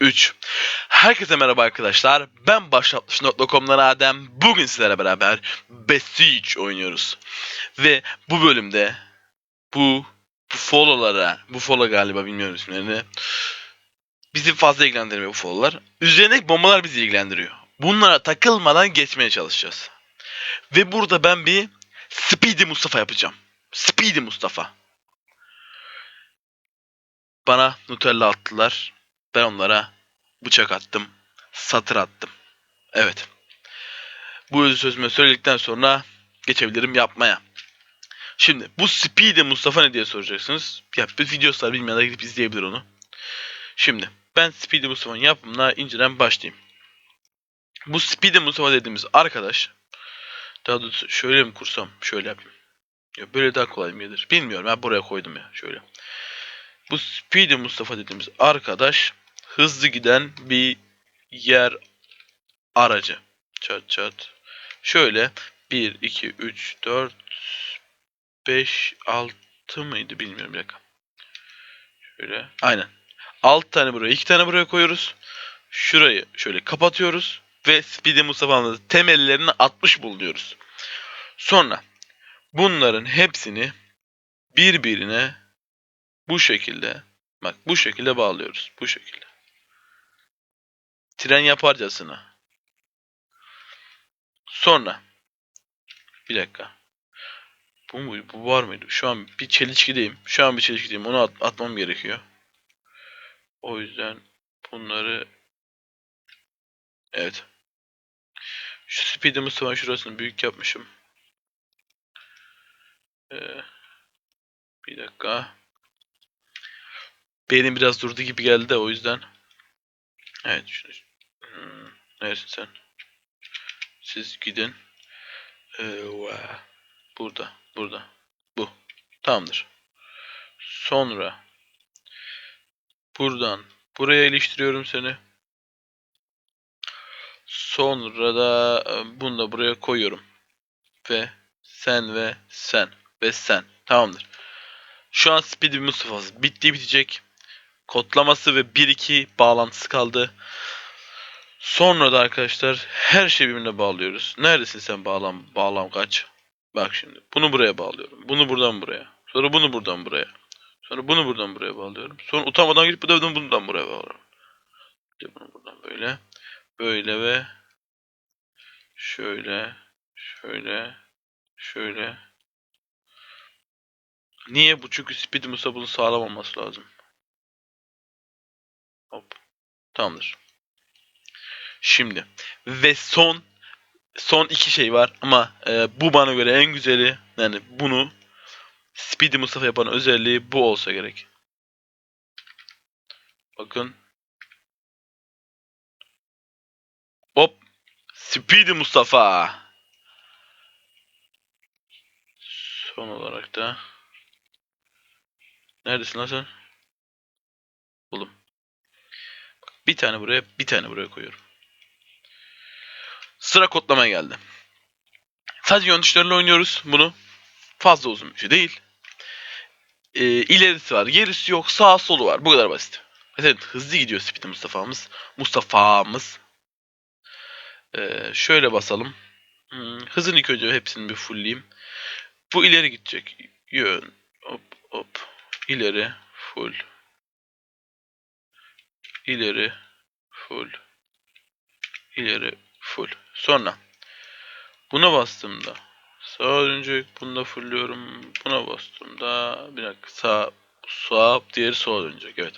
Üç. Herkese merhaba arkadaşlar. Ben başlatmış.com'dan Adem. Bugün sizlerle beraber Besiege oynuyoruz. Ve bu bölümde bu bu follow'lara, bu follow galiba bilmiyorum isimlerini. Bizi fazla ilgilendirmiyor bu follow'lar. Üzerindeki bombalar bizi ilgilendiriyor. Bunlara takılmadan geçmeye çalışacağız. Ve burada ben bir Speedy Mustafa yapacağım. Speedy Mustafa. Bana Nutella attılar. Ben onlara bıçak attım. Satır attım. Evet. Bu özü sözümü söyledikten sonra geçebilirim yapmaya. Şimdi bu Speedy Mustafa ne diye soracaksınız. Ya bir videosu bilmeyenler gidip izleyebilir onu. Şimdi ben Speedy Mustafa'nın yapımına inceden başlayayım. Bu Speedy Mustafa dediğimiz arkadaş daha doğrusu şöyle mi kursam şöyle yapayım. Ya böyle daha kolay mı gelir? Bilmiyorum ben buraya koydum ya şöyle. Bu Speedy Mustafa dediğimiz arkadaş hızlı giden bir yer aracı. Çat çat. Şöyle 1, 2, 3, 4, 5, 6 mıydı bilmiyorum bir dakika. Şöyle. Aynen. 6 tane buraya, 2 tane buraya koyuyoruz. Şurayı şöyle kapatıyoruz. Ve Speedy Mustafa'nın temellerini atmış bulunuyoruz. Sonra bunların hepsini birbirine bu şekilde bak bu şekilde bağlıyoruz. Bu şekilde. Tren yaparcasına. Sonra bir dakika. Bu mu? Bu var mıydı? Şu an bir çelişkideyim. Şu an bir çelişkideyim. Onu at- atmam gerekiyor. O yüzden bunları Evet. Şu speed'i Mustafa şurasını büyük yapmışım. Ee, bir dakika. Beynim biraz durdu gibi geldi de o yüzden. Evet. Şunu, hmm, neresin sen? Siz gidin. Ee, burada. Burada. Bu. Tamamdır. Sonra buradan buraya iliştiriyorum seni. Sonra da e, bunu da buraya koyuyorum. Ve sen ve sen ve sen. Tamamdır. Şu an Speedy Mustafa bitti bitecek. Kodlaması ve 1-2 bağlantısı kaldı. Sonra da arkadaşlar her şeyi birbirine bağlıyoruz. Neredesin sen bağlam bağlam kaç? Bak şimdi bunu buraya bağlıyorum. Bunu buradan buraya. Sonra bunu buradan buraya. Sonra bunu buradan buraya bağlıyorum. Sonra utanmadan gidip bu da bunu buraya bağlıyorum. Bunu buradan böyle. Böyle ve şöyle şöyle şöyle. Niye bu? Çünkü Speed Musa bunu sağlam olması lazım. Hop. Tamamdır. Şimdi ve son son iki şey var ama e, bu bana göre en güzeli yani bunu Speedy Mustafa yapan özelliği bu olsa gerek. Bakın. Speedy Mustafa. Son olarak da Neredesin lan sen? Buldum. Bir tane buraya, bir tane buraya koyuyorum. Sıra kodlamaya geldi. Sadece yön tuşlarıyla oynuyoruz bunu. Fazla uzun bir şey değil. Ee, ilerisi var, gerisi yok, sağ solu var. Bu kadar basit. Evet, hızlı gidiyor Speedy Mustafa'mız. Mustafa'mız. Ee, şöyle basalım. Hmm, hızını ilk önce hepsini bir fullleyeyim. Bu ileri gidecek. Yön. Hop hop. İleri. Full. İleri. Full. İleri. Full. Sonra. Buna bastığımda. Sağa dönecek. Bunu da fullliyorum. Buna bastığımda. Bir dakika. Sağ. Sağ. Diğeri sola dönecek. Evet.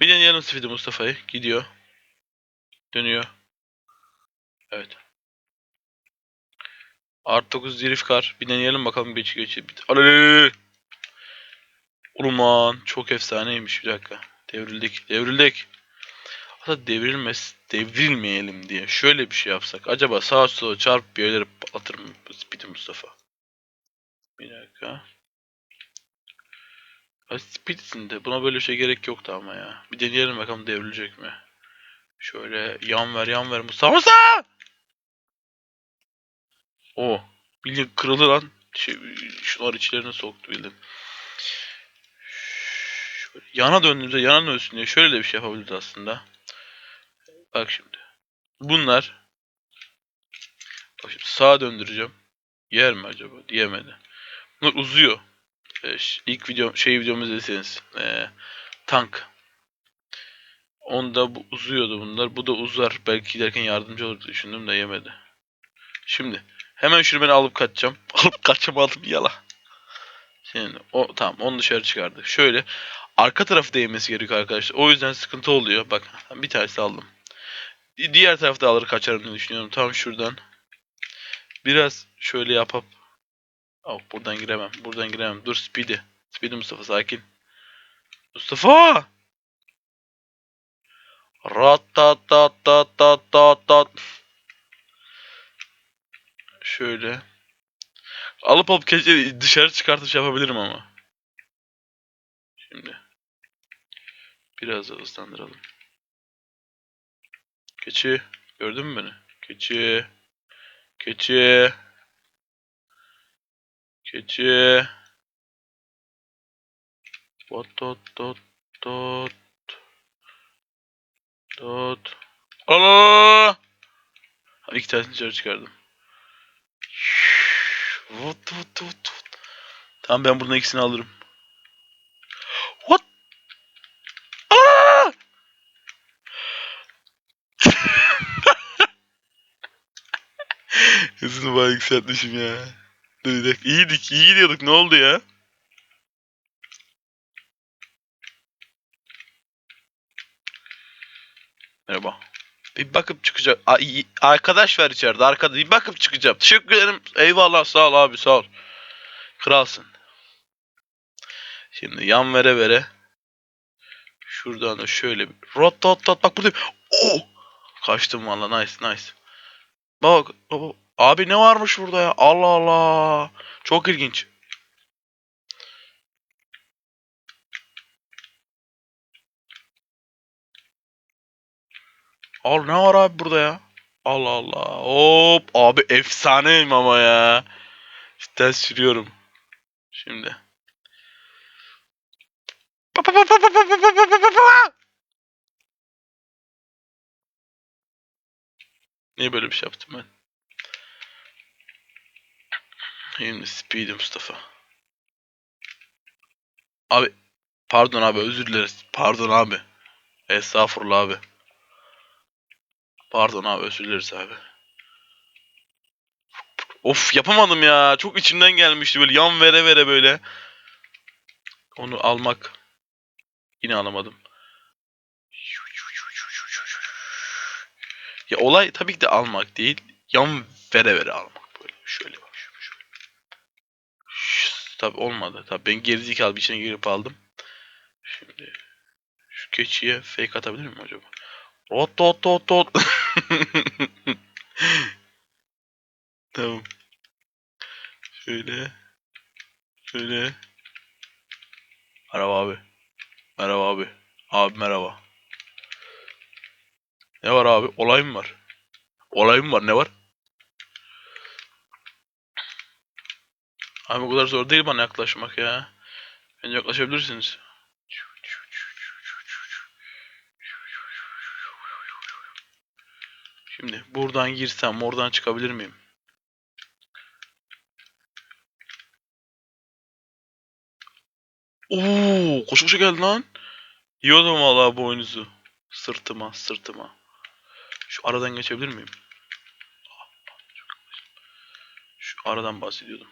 Bir deneyelim Speedy Mustafa'yı. Gidiyor. Dönüyor. Evet. Art 9 zirif kar. Bir deneyelim bakalım geç geç. Aley! Urman çok efsaneymiş bir dakika. Devrildik. Devrildik. Hatta devrilmez, devrilmeyelim diye şöyle bir şey yapsak. Acaba sağa sola çarp bir yerlere patlatır mı Speedy Mustafa? Bir dakika. Speed'sin de buna böyle bir şey gerek yoktu ama ya. Bir deneyelim bakalım devrilecek mi? Şöyle yan ver yan ver Mustafa Mustafa! O. Bildiğin kırıldı lan. Şey, şunlar içlerine soktu bildim. Yana döndüğümüzde yana dönsün diye şöyle de bir şey yapabiliriz aslında. Bak şimdi. Bunlar Bak şimdi sağa döndüreceğim. Yer mi acaba? Diyemedi. Bunlar uzuyor. Ee, ilk video şey videomuzu izleseniz. Ee, tank. Onda bu uzuyordu bunlar. Bu da uzar. Belki giderken yardımcı olur düşündüm de yemedi. Şimdi Hemen şunu ben alıp kaçacağım. alıp kaçacağım aldım yala. Şimdi o tamam onu dışarı çıkardık. Şöyle arka tarafı değmesi gerekiyor arkadaşlar. O yüzden sıkıntı oluyor. Bak bir tanesi aldım. Diğer tarafta alır kaçarım diye düşünüyorum. Tam şuradan. Biraz şöyle yapıp Oh, buradan giremem. Buradan giremem. Dur Speedy. Speedy Mustafa sakin. Mustafa! Rat tat tat tat tat tat tat. Şöyle. Alıp alıp keçi dışarı çıkartıp şey yapabilirim ama. Şimdi. Biraz da ıslandıralım. Keçi. Gördün mü beni? Keçi. Keçi. Keçi. Dot dot dot dot. Dot. Aa! İki tanesini dışarı çıkardım. Vut vut vut vut. Tamam ben buradan ikisini alırım. What? Aa! Hızını bayağı yükseltmişim ya. Dur bir dakika. İyiydik, iyi gidiyorduk. Ne oldu ya? Merhaba. Bir bakıp çıkacak. Arkadaş var içeride. Arkada bir bakıp çıkacağım. Teşekkür ederim. Eyvallah. Sağ ol abi. Sağ ol. Kralsın. Şimdi yan vere vere. Şuradan da şöyle bir. Rot rot rot. Bak buradayım. Oh! Kaçtım valla. Nice nice. Bak. Abi ne varmış burada ya? Allah Allah. Çok ilginç. Al ne var abi burada ya? Allah Allah. Hop abi efsaneyim ama ya. Cidden sürüyorum. Şimdi. Niye böyle bir şey yaptım ben? Şimdi Speed Mustafa. Abi pardon abi özür dileriz. Pardon abi. Estağfurullah abi. Pardon abi özür dileriz abi. Of yapamadım ya. Çok içimden gelmişti böyle yan vere vere böyle. Onu almak. Yine alamadım. Ya olay tabii ki de almak değil. Yan vere vere almak böyle. Şöyle bak. Olmadı. Tabii ben gerizekalı bir içine girip aldım. Şimdi şu keçiye fake atabilir miyim acaba? Rot rot rot rot. tamam. Şöyle. Şöyle. Merhaba abi. Merhaba abi. Abi merhaba. Ne var abi? Olay mı var? Olay mı var? Ne var? Abi o kadar zor değil bana yaklaşmak ya. Bence yaklaşabilirsiniz. Şimdi buradan girsem oradan çıkabilir miyim? Oo, koşu koşu geldi lan. Yiyordum valla bu oyunuzu. Sırtıma, sırtıma. Şu aradan geçebilir miyim? Şu aradan bahsediyordum.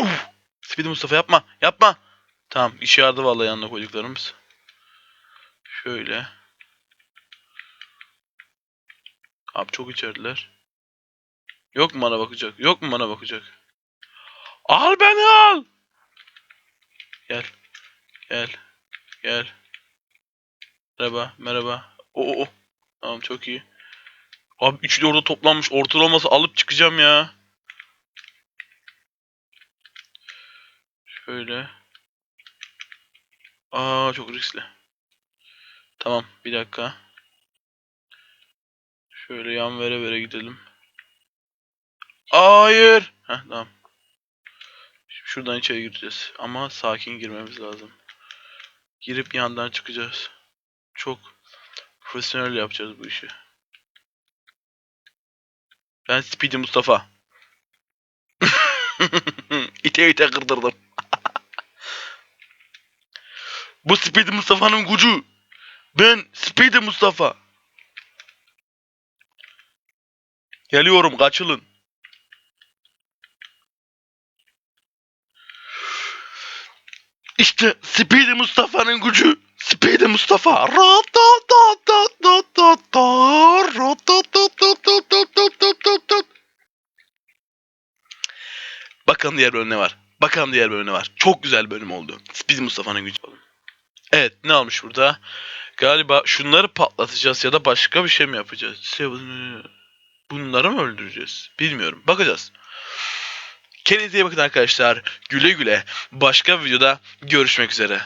Uf! Speedy Mustafa yapma, yapma. Tamam, işe yaradı vallahi yanına koyduklarımız. Şöyle. Abi çok içerdiler. Yok mu bana bakacak? Yok mu bana bakacak? Al beni al. Gel. Gel. Gel. Merhaba. Merhaba. Oo. oo. Tamam çok iyi. Abi üçlü orada toplanmış. Ortalaması alıp çıkacağım ya. Şöyle. Aa çok riskli. Tamam bir dakika. Şöyle yan vere vere gidelim. Hayır. Heh tamam. Şuradan içeri gireceğiz. Ama sakin girmemiz lazım. Girip yandan çıkacağız. Çok profesyonel yapacağız bu işi. Ben Speedy Mustafa. ite ite kırdırdım. bu Speedy Mustafa'nın gücü. Ben Speedy Mustafa. Geliyorum kaçılın. İşte Speedy Mustafa'nın gücü. Speedy Mustafa. Bakalım diğer bölüm ne var. Bakalım diğer bölüm ne var. Çok güzel bölüm oldu. Speedy Mustafa'nın gücü. Evet ne almış burada? Galiba şunları patlatacağız ya da başka bir şey mi yapacağız? Bunları mı öldüreceğiz? Bilmiyorum. Bakacağız. Kendinize iyi bakın arkadaşlar. Güle güle. Başka videoda görüşmek üzere.